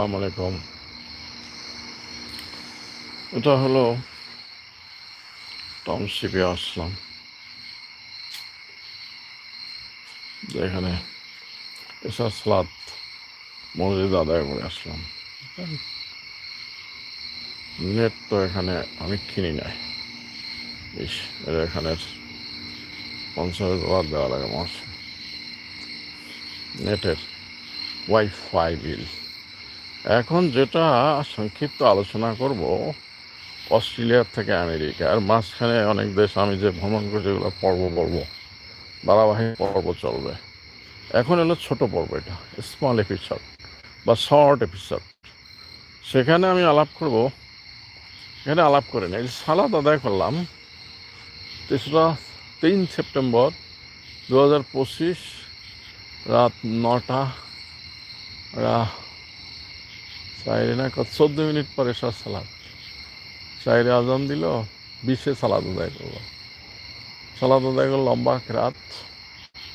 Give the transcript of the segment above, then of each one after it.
আসসালামু আলাইকুম। এটা হলো টাউনশিপে আসলাম। যেখানে এসা সালাদ মসজিদ আদায় করে আসলাম। নেট তো এখানে আমি কিনি নাই। ইস এর এখানে পঞ্চাশ ডলার দেওয়া লাগে মাস নেটের ওয়াইফাই বিল। এখন যেটা সংক্ষিপ্ত আলোচনা করব, অস্ট্রেলিয়ার থেকে আমেরিকা আর মাঝখানে অনেক দেশ আমি যে ভ্রমণ করছি, এগুলো পর্ব বলব ধারাবাহিক পর্ব চলবে। এখন এলো ছোট পর্ব এটা স্মল এপিসোড বা শর্ট এপিসোড সেখানে আমি আলাপ করব, এখানে আলাপ করে নিই। সালাদ আদায় করলাম তেসরা তিন সেপ্টেম্বর দু হাজার পঁচিশ রাত নটা রা চাইরে না কত, চোদ্দ মিনিট পরে সব সালাদ। চাইরে আজান দিল, বিশে সালাদ আদায় করল। সালাদ আদায় করল লম্বা রাত।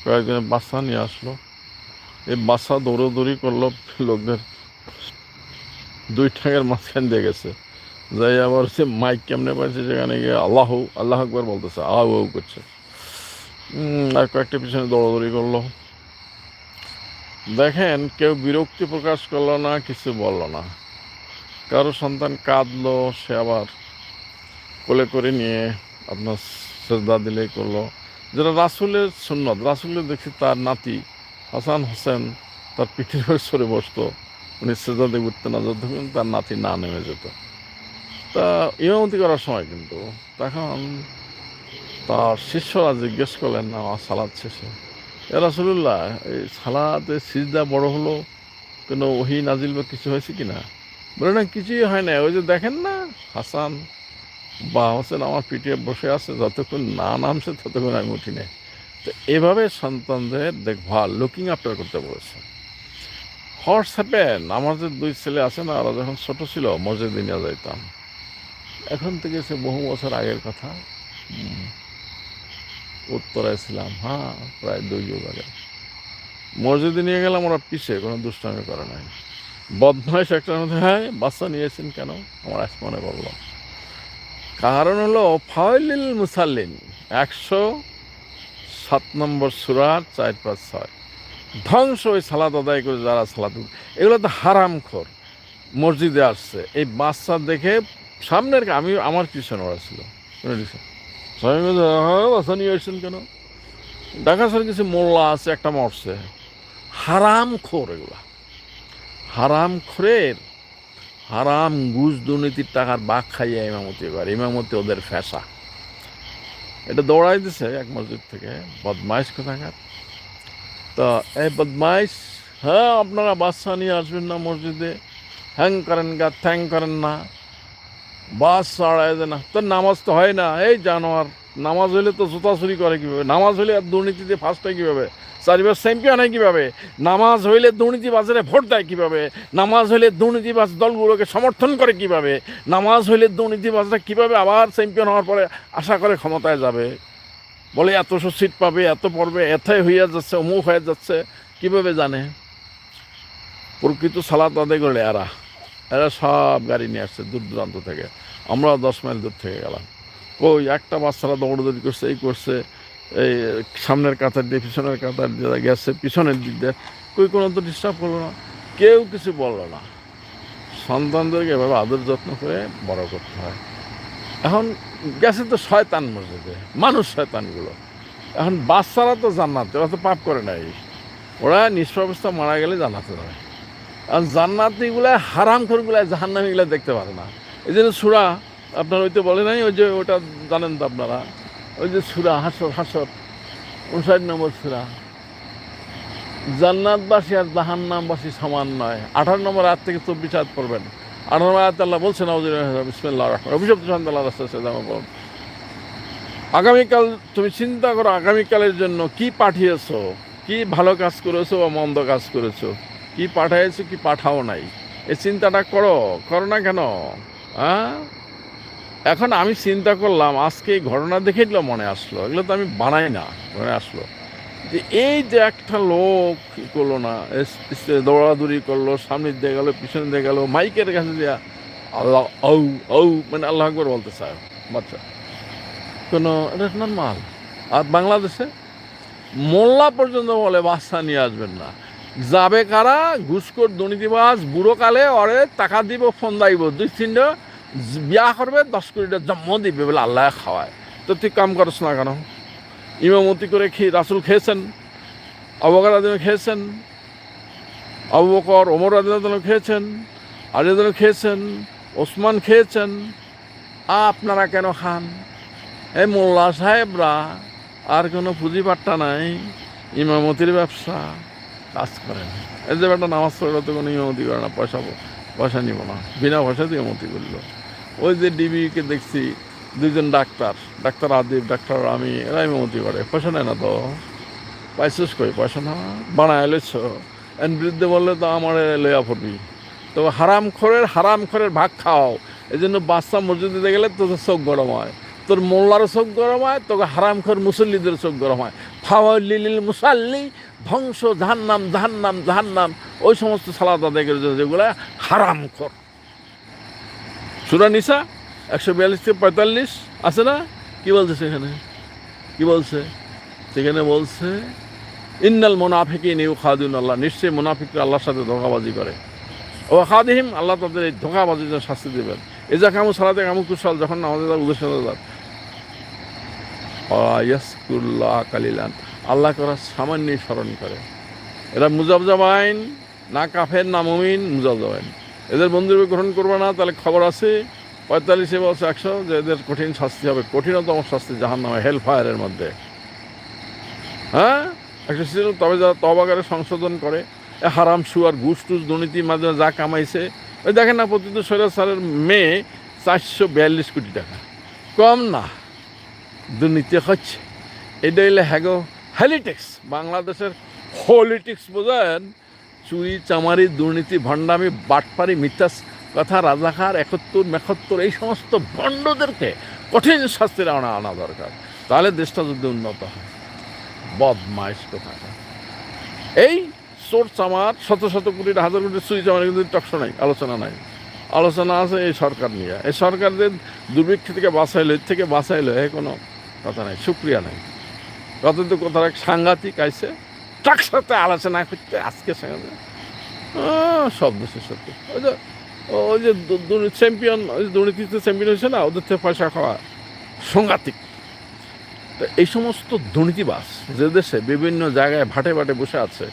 কয়েকজনের বাচ্চা নিয়ে আসলো। এই বাচ্চা দৌড়োদৌড়ি করল লোকদের। দুই ঠ্যাঙের মাঝখান দিয়ে গেছে। যাই আবার সে মাইক কেমনে পাইছে সেখানে গিয়ে আল্লাহ আল্লাহ আকবর বলতেছে, আউ করছে। আর কয়েকটা পিছনে দৌড়াদৌড়ি করল। দেখেন, কেউ বিরক্তি প্রকাশ করল না, কিছু বলল না। কারও সন্তান কাঁদলো, সে আবার কোলে করে নিয়ে আপনার শ্রদ্ধা দিলেই করল। যেটা রাসুলের সুন্নত, রাসুলের দেখছি তার নাতি হাসান হোসেন, তার পিঠের সরে বসতো। উনি শ্রদ্ধা দিয়ে উঠতে না যতক্ষণ তার নাতি না নেমে যেত। তা ইমামতি করার সময় কিন্তু তখন তার শিষ্যরা জিজ্ঞেস করলেন না আমার সালাদ শেষে রাসুল্লাহ এই সালাতে সিজদা বড় হলো, কোনো ওহি নাজিল বা কিছু হয়েছে কি না বলে, না, কিছুই হয় না ওই যে দেখেন না, হাসান বা হোসেন আমার পিঠে বসে আছে, যতক্ষণ না নামছে, ততক্ষণ আমি উঠি নাই। তো এভাবে সন্তানদের দেখভাল লুকিং আফটার করতে বলেছে। হ্যাপেন আমার যে দুই ছেলে আছে না, ওরা যখন ছোট ছিল, মসজিদে নিয়ে যাইতাম। এখন থেকে সে বহু বছর আগের কথা। উত্তরায় ছিলাম হ্যাঁ প্রায় দুই যুগ আগে। মসজিদে নিয়ে গেলাম, ওরা পিছে, কোনো দুষ্টামি করে নাই। বদমাইশ একটার মধ্যে হ্যাঁ বাচ্চা নিয়েছেন কেন? আমার আজ মনে পড়ল। কারণ হলো ফাইলিল মুসাল্লিন, একশো সাত নম্বর সুরার চার পাঁচ ছয়। ধ্বংস ওই সালাদ আদায় করে যারা সালাদ এগুলো তো হারাম খোর। মসজিদে আসছে। এই বাচ্চা দেখে সামনের, আমি, আমার পিছনে ওরা ছিল। সবাই বলছে, হ্যাঁ বাচ্চা নিয়ে এসছেন কেন? ঢাকা স্যার কিছু মোল্লা আছে একটা মরছে। হারাম খোর এগুলা। হারাম খোরের হারাম ঘুষ দুর্নীতির টাকার বাঘ খাইয়ে ইমামতি করে। ইমামতি ওদের ফ্যাসা এটা দৌড়াই দিছে এক মসজিদ থেকে বদমাইশ কোথাকার। তো এই বদমাইশ হ্যাঁ আপনারা বাচ্চা নিয়ে আসবেন না মসজিদে। হ্যাং করেন গা থ্যাং করেন না। বাস ছাড়াই দেয় না, তোর নামাজ তো হয় না। এই জানোয়ার, নামাজ হইলে তো জুতা চুরি করে কীভাবে? নামাজ হইলে আর দুর্নীতিতে ফার্স্ট হয় কীভাবে? চারিবার চ্যাম্পিয়ন হয় কীভাবে? নামাজ হইলে দুর্নীতিবাজেরা ভোট দেয় কীভাবে? নামাজ হইলে দুর্নীতিবাজ দলগুলোকে সমর্থন করে কীভাবে? নামাজ হইলে দুর্নীতিবাজরা কীভাবে আবার চ্যাম্পিয়ন হওয়ার পরে আশা করে ক্ষমতায় যাবে? বলে এতশো সিট পাবে, এত পড়বে, এথায় হইয়া যাচ্ছে, অমুক হয়ে যাচ্ছে। কীভাবে জানে? প্রকৃত সালাত আদায় করলে এরা। এরা সব গাড়ি নিয়ে আসছে দূর দূরান্ত থেকে। আমরা দশ মাইল দূর থেকে গেলাম। কই, একটা বাচ্চারা দৌড়দৌড়ি করছে, এই করছে, এই সামনের কাতার দিয়ে, পিছনের কাতার দিয়ে গেছে, পিছনের দিক দিয়ে। কই, কোনো তো ডিস্টার্ব করল না। কেউ কিছু বলল না। সন্তানদেরকে এভাবে আদর যত্ন করে বড় করতে হয়। এখন গেছে তো শয়তান মসজিদে, মানুষ শয়তানগুলো। এখন বাচ্চারা তো জান্নাত, ওরা তো পাপ করে নাই। ওরা নিষ্প্রবস্থা মারা গেলে জানাতে যাবে। আর জান্নাতিগুলা হারাম খরগুলা জাহান্নামিগুলা দেখতে পারে না। এই জন্য সুরা, আপনার ওইতে বলে নাই, ওই যে ওটা জানেন তো আপনারা। ওই যে সুরা হাসর হাসর, উনষাট নম্বর সুরা। জান্নাতবাসী আর জাহান্নামবাসী সমান নয়। আঠারো নম্বর আট থেকে চব্বিশ হাত পড়বেন। আঠারো নম্বর আয়াত আল্লাহ বলছেন বিসমিল্লাহ রহমান অভিশপ্ত আগামীকাল তুমি চিন্তা করো, আগামীকালের জন্য কি পাঠিয়েছো? কি ভালো কাজ করেছ বা মন্দ কাজ করেছ? কি পাঠাইছো, কি পাঠাও নাই। এ চিন্তাটা করো করো না কেন? হ্যাঁ এখন আমি চিন্তা করলাম, আজকে এই ঘটনা দেখেই মনে আসলো, এগুলো তো আমি বানাই না, মনে আসলো। যে এই যে একটা লোক কি করল না দৌড়াদৌড়ি করল সামনে দিয়ে গেলো পিছনে দিয়ে গেলো, মাইকের কাছে দিয়া আল্লাহ, ঔ ঔ মানে আল্লাহ আকবর বলতে চায়, বাচ্চা। কোনো, এটা নর্মাল আর বাংলাদেশে মোল্লা পর্যন্ত বলে, বাচ্চা নিয়ে আসবেন না। যাবে কারা? ঘুষখোর, দুর্নীতিবাজ বুড়ো কালে অরে টাকা দিব, ফোন দাইব দুই তিনটা বিয়া করবে, দশ কোটিটা জন্ম দিবে বলে আল্লাহ খাওয়ায়। তো তুই কাম করছ না কেন? ইমামতি করে খেয়ে রাসুল খেয়েছেন অবকার আদিন খেয়েছেন, আবু বকর, ওমর আদিন খেয়েছেন আদিন খেয়েছেন, ওসমান খেয়েছেন, আপনারা কেন খান? এই মোল্লা সাহেবরা, আর কোনো পুঁজি পাট্টা নাই, ইমামতির ব্যবসা। কাজ করেন। এই যে একটা নামাজ পড়ল তো কোনো ইমামতি করে না, পয়সা পয়সা নিব না। বিনা পয়সাতে ইমামতি করল ওই যে ডিবিকে দেখছি, দুইজন ডাক্তার ডাক্তার আদিব, ডাক্তার আমি এরা ইমামতি করে। পয়সা নেয় না তো। পাইছিস কই? পয়সা না। বানায় লইছ। এর বিরুদ্ধে বললে তো আমার লইয়া পড়বি। তো হারাম খরের হারাম খরের ভাগ খাও। এই জন্য বাচ্চা মসজিদে গেলে তোদের চোখ গরম হয়। তোর মোল্লারও চোখ গরম হয়, তোকে হারাম খর মুসল্লিদের চোখ গরম হয়। ফাওয়ালিল মুসাল্লি, ধ্বংস, জাহান্নাম জাহান্নাম জাহান্নাম। ওই সমস্ত সালাদ আদায় করে যেগুলো হারাম খর সুরা নিসা, একশো বিয়াল্লিশ থেকে পঁয়তাল্লিশ, আছে না? কি বলছে সেখানে? কি বলছে? সেখানে বলছে, ইন্নাল মোনাফিকি নিউ খাদুন আল্লাহ। নিশ্চয়ই মোনাফিকরা আল্লাহর সাথে ধোকাবাজি করে। ও খাদিহিম, আল্লাহ তাদের এই ধোকাবাজির শাস্তি দেবেন। যা কামু সালাতে কামু কুশল যখন আমাদের উদ্দেশ্য ইয়াসকুল্লাহ কালিলান। আল্লাহ করার সামান্য স্মরণ করে। এরা মুজাবজাবাইন না কাফের, না মমিন মুজাবজাবাইন এদের বন্ধুরূপে গ্রহণ করবে না, তাহলে খবর আছে পঁয়তাল্লিশে বছর একশো যে এদের কঠিন শাস্তি হবে, কঠিনতম শাস্তি জাহান নামে হেল ফায়ারের মধ্যে। হ্যাঁ? একটা ছিল তবে যারা তবাগারে সংশোধন করে, এ হারাম সুয়ার ঘুষ টুস দুর্নীতির মাধ্যমে যা কামাইছে, ওই দেখেন না প্রতিদিন সৈরাজ স্যারের মেয়ে চারশো বিয়াল্লিশ কোটি টাকা। কম না। দুর্নীতি হচ্ছে এটা হইলে হ্যাগো হ্যালিটিক্স, বাংলাদেশের হলিটিক্স বোঝেন, চুরি, চামারি, দুর্নীতি, ভণ্ডামি, বাটপারি মিথ্যা কথা, রাজাকার, একত্তর, মেকত্তর, এই সমস্ত ভণ্ডদেরকে কঠিন শাস্তির আনা আনা দরকার। তাহলে দেশটা যদি উন্নত হয়, বদমাইশ কোথাটা এই চোর, চামার, শত শত কোটি হাজার কোটি চুরি, চামার কিন্তু টকশো নাই, আলোচনা নাই। আলোচনা আছে এই সরকার নিয়ে। এই সরকারদের দুর্ভিক্ষ থেকে বাঁচাইলো, এর থেকে বাঁচাইলো, এ কোনো কথা নাই, সুক্রিয়া নাই। কত তো এক সাংঘাতিক আইসে তার সাথে আলোচনা করতে আজকে সঙ্গে। সব দেশের সত্যি ওই যে ওই যে চ্যাম্পিয়ন দুর্নীতিতে চ্যাম্পিয়ন হয়েছে না, ওদের থেকে পয়সা খাওয়া সাংঘাতিক। তো এই সমস্ত দুর্নীতিবাস যে দেশে বিভিন্ন জায়গায় ভাটে ভাটে বসে আছে,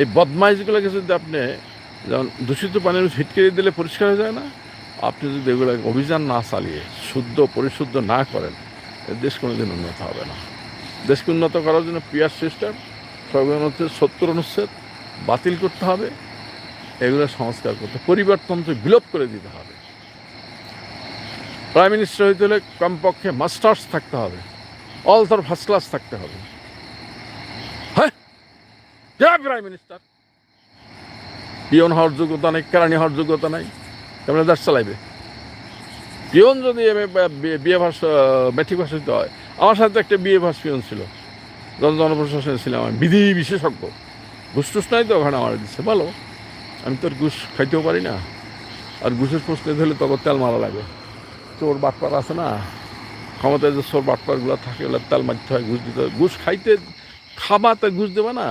এই বদমাইশগুলোকে যদি আপনি যেমন দূষিত পানির ফিটকিরি দিলে পরিষ্কার হয়ে যায় না? আপনি যদি এগুলো অভিযান না চালিয়ে শুদ্ধ পরিশুদ্ধ না করেন দেশ কোনোদিন উন্নত হবে না। দেশকে উন্নত করার জন্য পিয়ার সিস্টেম সর্বনচ্ছেদ সত্তর অনুচ্ছেদ বাতিল করতে হবে, এগুলো সংস্কার করতে পরিবারতন্ত্র বিলোপ করে দিতে হবে। প্রাইম মিনিস্টার হইতে হলে কমপক্ষে মাস্টার্স থাকতে হবে, অল তোর ফার্স্ট ক্লাস থাকতে হবে। হ্যাঁ? Prime minister. পিয়ন হওয়ার যোগ্যতা নেই, কেরানি হওয়ার যোগ্যতা নাই কেমন দেশ চালাইবে। পিয়ন যদি এম এ মেট্রিক ভাষ হইতে হয়, আমার সাথে একটা বিয়ে ভাষ পিয়ন ছিল। যখন জনপ্রশাসনে ছিলাম আমি বিধি বিশেষজ্ঞ। ঘুষ টুস নাই তো ওখানে আমার দিচ্ছে ভালো আমি তো আর ঘুষ খাইতেও পারি না। আর ঘুষের প্রশ্নে ধরলে তখন তেল মারা লাগে। চোর বাটপার আছে না? ক্ষমতায় যে চোর বাটপারগুলো থাকে, ওগুলো তেল মারতে হয়, ঘুষ দিতে হয়। ঘুষ খাইতে খাবা তো ঘুষ দেবে না?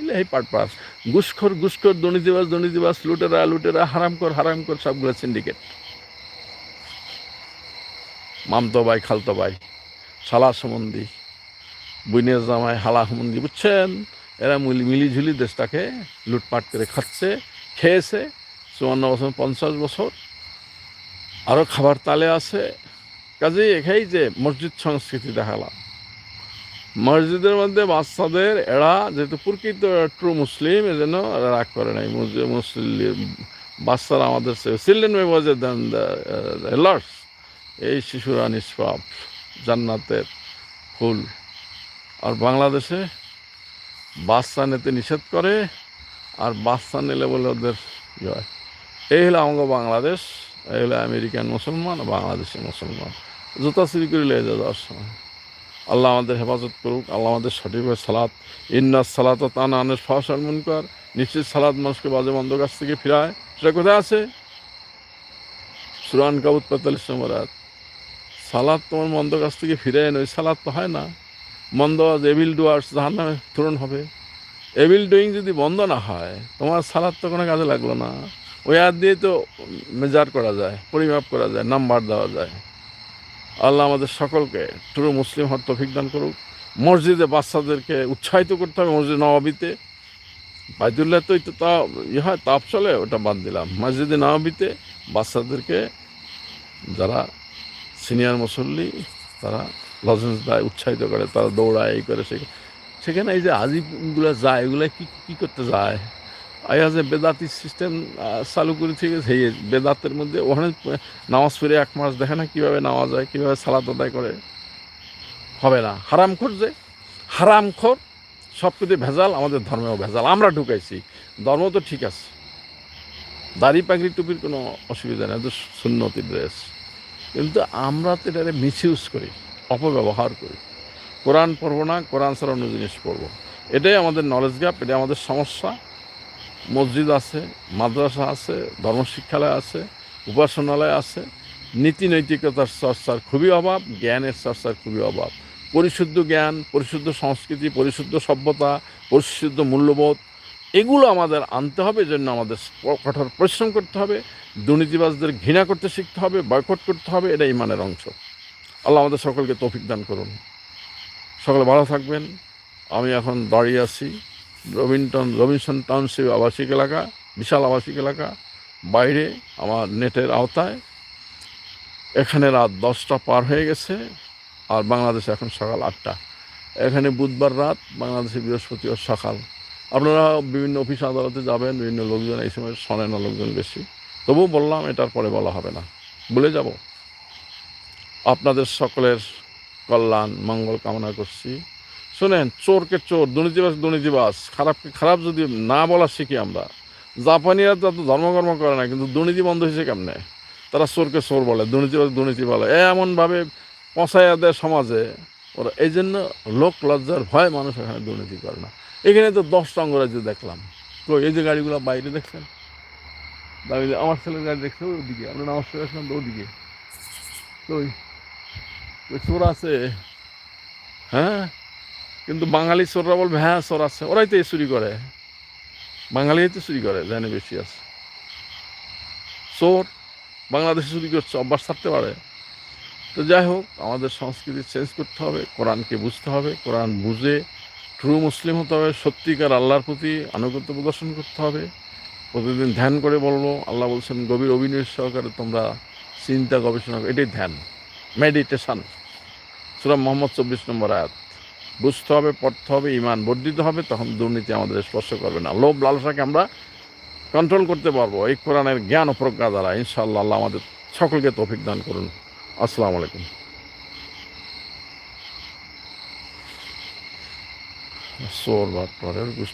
এলে এই পাটপাস ঘুষখোর ঘুষখোর দুর্নীতিবাস দুর্নীতিবাস লুটেরা লুটেরা হারাম কর হারাম কর সবগুলো সিন্ডিকেট মামতো ভাই, খালতো ভাই সালা সম্বন্ধী, বুইনের জামাই, হালা সম্বন্ধী, বুঝছেন? এরা মিলি, মিলিঝুলি দেশটাকে লুটপাট করে খাচ্ছে, খেয়েছে, চুয়ান্ন বছর, পঞ্চাশ বছর। আরও খাবার তালে আছে। কাজেই এখাই যে মসজিদ সংস্কৃতি দেখালাম। মসজিদের মধ্যে বাচ্চাদের, এরা যেহেতু প্রকৃত ট্রু মুসলিম, এজন্য এরা রাগ করে নাই। মুসলিম বাচ্চারা আমাদের চিলড্রেন মেম্বার্স দেন এলার্টস এই শিশুরা নিষ্পাপ, জান্নাতের ফুল। আর বাংলাদেশে বাচ্চা নিতে নিষেধ করে, আর বাচ্চা নিলে বলে ওদের হয় এই হলো আমাকে বাংলাদেশ, এই হলো আমেরিকান মুসলমান বাংলাদেশি মুসলমান। জুতা চুরি করে লেগে যাওয়ার সময়। আল্লাহ আমাদের হেফাজত করুক, আল্লাহ আমাদের সঠিকভাবে সালাত। ইন্না সালাত তানা আনের ফাঁসার মুনকার। নিশ্চিত সালাদ মানুষকে বাজে মন্দ কাছ থেকে ফিরায়। সেটা কোথায় আছে? সুরান কাবুত পঁয়তাল্লিশ নম্বর সালাদ তোমার মন্দ কাছ থেকে ফিরে এনে, ওই সালাদ তো হয় না। মন্দ এভিল ডুয়ার্স জাহান নামে তুরন হবে। এভিল ডুইং যদি বন্ধ না হয়, তোমার সালাদ তো কোনো কাজে লাগল না। ওই হাত দিয়ে তো মেজার করা যায়, পরিমাপ করা যায়, নাম্বার দেওয়া যায়। আল্লাহ আমাদের সকলকে ট্রু মুসলিম হওয়ার তফিক দান করুক। মসজিদে বাচ্চাদেরকে উৎসাহিত করতে হবে মসজিদ নবাবিতে। বাইতুল্লাহ তো তো তা ইয়ে হয় তাপ চলে ওটা বাদ দিলাম। মসজিদে নবাবিতে বাচ্চাদেরকে যারা সিনিয়র মুসল্লি, তারা লজেন্স দেয় উৎসাহিত করে, তারা দৌড়ায়, এই করে সে সেখানে এই যে আজিবগুলো যায়, এগুলো কি, কী করতে যায়? আয়া যে বেদাতি সিস্টেম চালু করে সেই বেদাতের মধ্যে ওখানে নামাজ পড়ে এক মাস দেখে না কীভাবে নামাজ হয়, কীভাবে সালাদ আদায় করে? হবে না। হারামখোর যে। হারামখোর সব কিছু ভেজাল, আমাদের ধর্মেও ভেজাল। আমরা ঢুকাইছি। ধর্ম তো ঠিক আছে। দাড়ি পাগড়ি টুপির কোনো অসুবিধা নেই তো সুন্নতি ড্রেস। কিন্তু আমরা তো এটাকে মিসইউজ করি, অপব্যবহার করি। কোরআন পড়ব না, কোরআন ছাড়া অন্য জিনিস পড়ব। এটাই আমাদের নলেজ গ্যাপ এটাই আমাদের সমস্যা। মসজিদ আছে, মাদ্রাসা আছে, ধর্মশিক্ষালয় আছে, উপাসনালয় আছে। নীতি নৈতিকতার চর্চার খুবই অভাব, জ্ঞানের চর্চার খুবই অভাব। পরিশুদ্ধ জ্ঞান, পরিশুদ্ধ সংস্কৃতি, পরিশুদ্ধ সভ্যতা, পরিশুদ্ধ মূল্যবোধ এগুলো আমাদের আনতে হবে জন্য আমাদের কঠোর পরিশ্রম করতে হবে, দুর্নীতিবাজদের ঘৃণা করতে শিখতে হবে, বয়কট করতে হবে এটা ইমানের অংশ। আল্লাহ আমাদের সকলকে তৌফিক দান করুন। সকলে ভালো থাকবেন। আমি এখন দাঁড়িয়ে আছি রবিনটন, রবিনসন টাউনশিপ আবাসিক এলাকা, বিশাল আবাসিক এলাকা। বাইরে, আমার নেটের আওতায়। এখানে রাত দশটা পার হয়ে গেছে, আর বাংলাদেশে এখন সকাল আটটা। এখানে বুধবার রাত বাংলাদেশে বৃহস্পতিবার সকাল। আপনারা বিভিন্ন অফিস আদালতে যাবেন, বিভিন্ন লোকজন এই সময় শোনে না লোকজন বেশি। তবুও বললাম, এটার পরে বলা হবে না। বলে যাব। আপনাদের সকলের কল্যাণ, মঙ্গল কামনা করছি। শোনেন, চোরকে চোর দুর্নীতিবাস দুর্নীতিবাস খারাপকে খারাপ যদি না বলা শিখি আমরা। জাপানিরা তো ধর্মকর্ম করে না, কিন্তু দুর্নীতি বন্ধ হয়েছে কেমনে? তারা চোরকে চোর বলে দুর্নীতিবাস দুর্নীতি বলে। এমনভাবে পচাইয়া দেয় সমাজে। ওরা এই জন্য লোক লজ্জার ভয় মানুষ এখানে দুর্নীতি করে না। এখানে তো দশটা অঙ্গরাজ্য দেখলাম। তো এই যে গাড়িগুলো বাইরে দেখছেন? দাঁড়িয়ে আমার ছেলের গাড়ি দেখছে ওদিকে, আমরা নামাজ পড়ে আসলাম তো ওদিকে। তো ওই চোর আছে? হ্যাঁ? কিন্তু বাঙালি চোররা বলবে হ্যাঁ চোর আছে। ওরাই তো চুরি করে। বাঙালি তো চুরি করে জানে বেশি আছে। চোর বাংলাদেশে চুরি করছে, অভ্যাস থাকতে পারে। তো যাই হোক, আমাদের সংস্কৃতি চেঞ্জ করতে হবে, কোরআনকে বুঝতে হবে, কোরআন বুঝে ট্রু মুসলিম হতে হবে, সত্যিকার আল্লাহর প্রতি আনুগত্য প্রদর্শন করতে হবে। প্রতিদিন ধ্যান করে বলব, আল্লাহ বলছেন, গভীর অভিনয় সহকারে তোমরা চিন্তা, গবেষণা। এটাই ধ্যান মেডিটেশন সুরা মোহাম্মদ চব্বিশ নম্বর আয়াত। বুঝতে হবে, পড়তে হবে ইমান বর্ধিত হবে, তখন দুর্নীতি আমাদের স্পর্শ করবে না। লোভ, লালসাকে আমরা কন্ট্রোল করতে পারব। এই কোরআনের জ্ঞান প্রজ্ঞা দ্বারা ইনশাআল্লাহ আল্লাহ আমাদের সকলকে তৌফিক দান করুন। আসসালামু আলাইকুম। সোর বাট পরের গোষ্ঠী